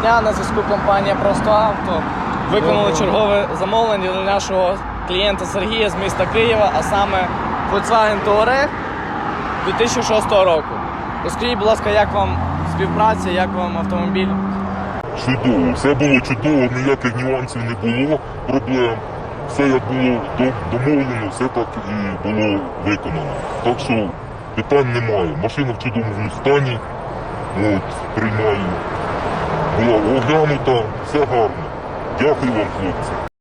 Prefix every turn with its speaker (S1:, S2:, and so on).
S1: Дня на зв'язку компанія Просто Авто виконали чергове замовлення для нашого клієнта Сергія з міста Києва, а саме Volkswagen Touareg 2006 року. Розкажіть, будь ласка, як вам співпраця, як вам автомобіль?
S2: Чудово, все було чудово, ніяких нюансів не було, проблем. Все як було домовлено, все так і було виконано. Так що питань немає. Машина в чудовому стані. От, приймаю. Була оглянута, все гарно. Дякую вам, хлопці.